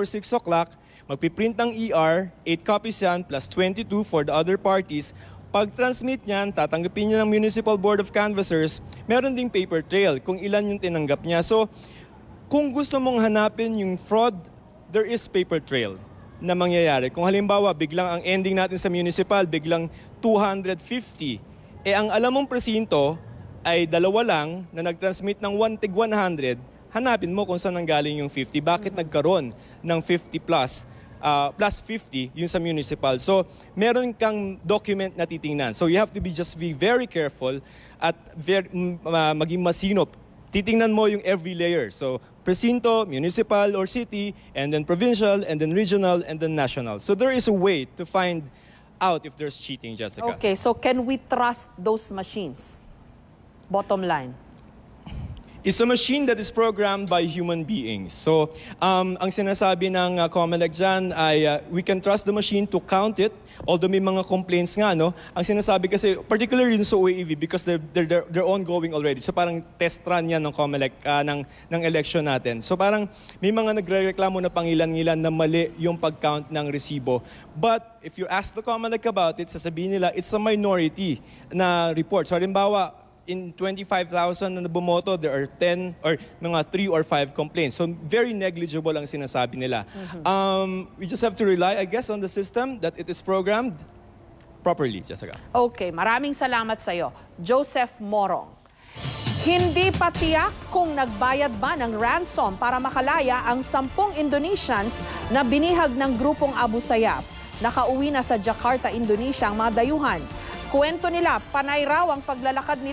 or 6 o'clock, magpiprint ng ER, 8 copies yan, plus 22 for the other parties. Pag-transmit niyan, tatanggapin niya ng Municipal Board of Canvassers, meron ding paper trail kung ilan yung tinanggap niya. So, kung gusto mong hanapin yung fraud, there is paper trail na mangyayari. Kung halimbawa, biglang ang ending natin sa municipal, biglang 250, eh ang alam mong presinto ay dalawa lang na nag-transmit ng 1 tig 100, hanapin mo kung saan nanggaling yung 50. Bakit nagkaroon ng 50 plus? uh, plus 50 yun sa municipal. So, meron kang document na titingnan. So, you have to be just be very careful at very, uh, maging masinop. Titingnan mo yung every layer. So, presinto, municipal or city, and then provincial, and then regional, and then national. So, there is a way to find out if there's cheating, Jessica. Okay, so can we trust those machines? Bottom line. It's a machine that is programmed by human beings. So, um, ang sinasabi ng uh, COMELEC dyan ay uh, we can trust the machine to count it, although may mga complaints nga, no? Ang sinasabi kasi, particularly sa OAEV, because they're, they're, they're ongoing already. So, parang test run yan ng COMELEC, uh, ng, ng election natin. So, parang may mga nagre-reklamo na pangilan-ngilan na mali yung pag-count ng resibo. But, if you ask the COMELEC about it, sasabihin nila, it's a minority na report. So, halimbawa, in 25,000 na bumoto, there are 10 or mga 3 or 5 complaints. So very negligible ang sinasabi nila. Um, we just have to rely, I guess, on the system that it is programmed properly, Jessica. Okay, maraming salamat sa iyo. Joseph Morong. Hindi pa tiyak kung nagbayad ba ng ransom para makalaya ang sampung Indonesians na binihag ng grupong Abu Sayyaf. Nakauwi na sa Jakarta, Indonesia ang mga dayuhan. Kuwento nila, panay raw ang paglalakad nila